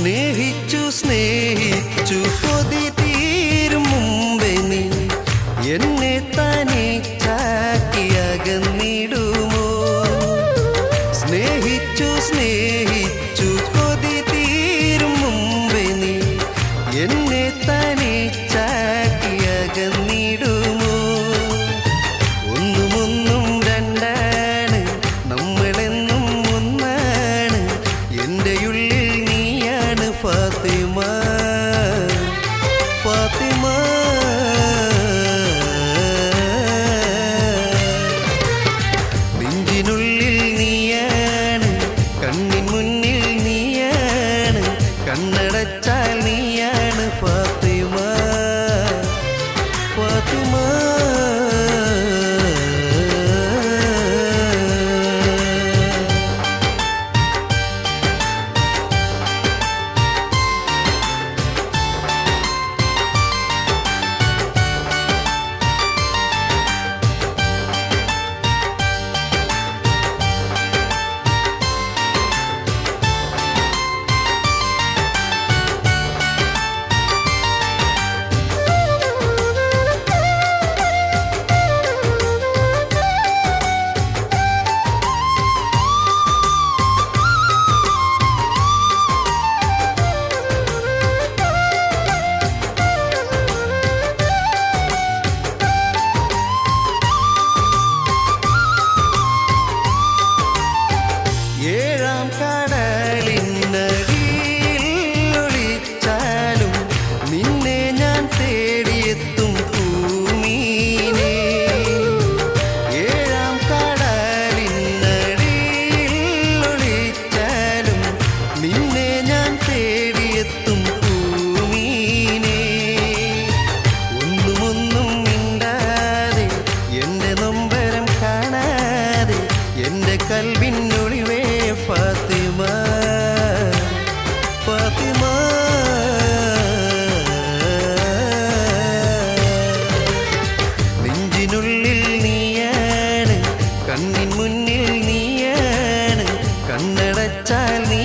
സ്നേഹിച്ചു സ്നേഹിച്ചു. ഫാത്തിമ. നെഞ്ചിനുള്ളിൽ നീയാണ് കണ്ണിൻ മുന്നിൽ നീയാണ് കണ്ണടച്ച കണ്ണടച്ചാൽ നീ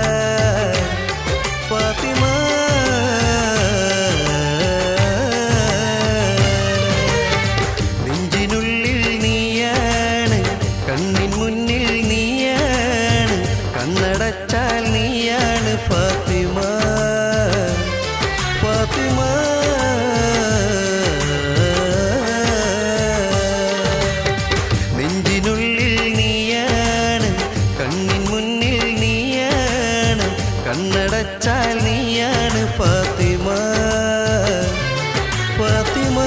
വച്ചാൽ നീയാണ് ഫാത്തിമ. ഫാത്തിമ